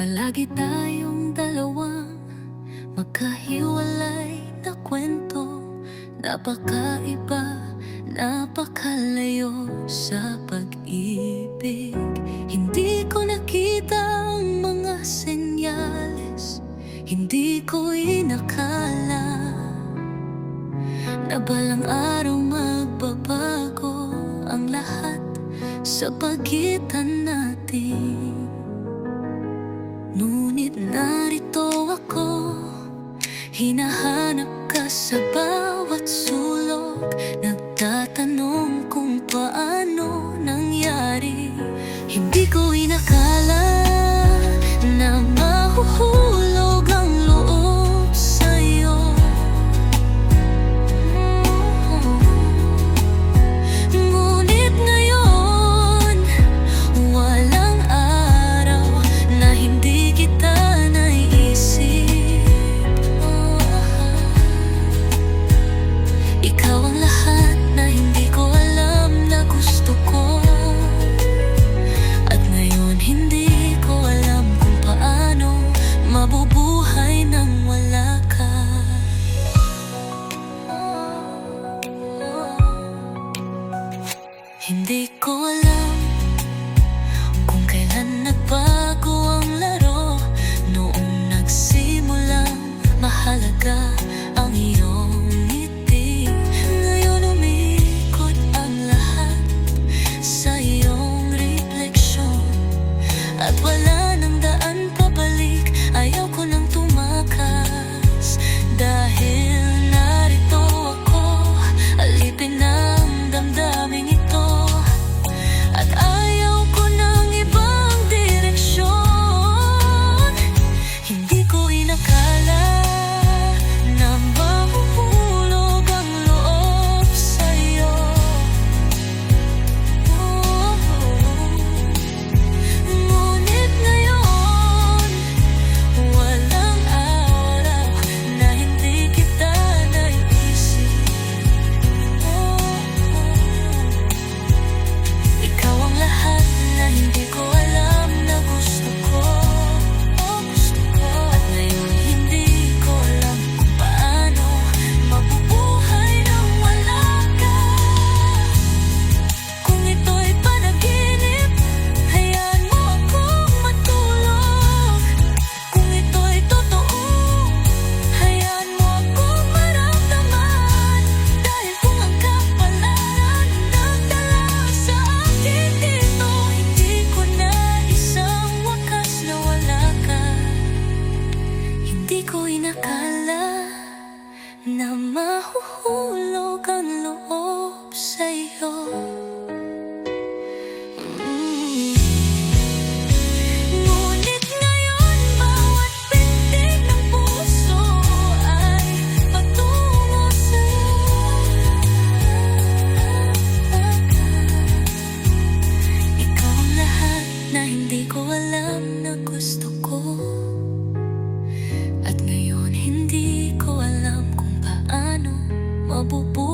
Palagi tayong dalawa Magkahiwalay na kwento. Napakaiba, napakalayo sa pag-ibig. Hindi ko nakita ang mga senyales Hindi ko inakala Na balang araw magbabago ang lahat Sa pagitan natin. Ngunit narito ako. Hinahanap ka sa bahay. đi cô lâu ko'y nakala na mahuhulog ang loob sa'yo. 不不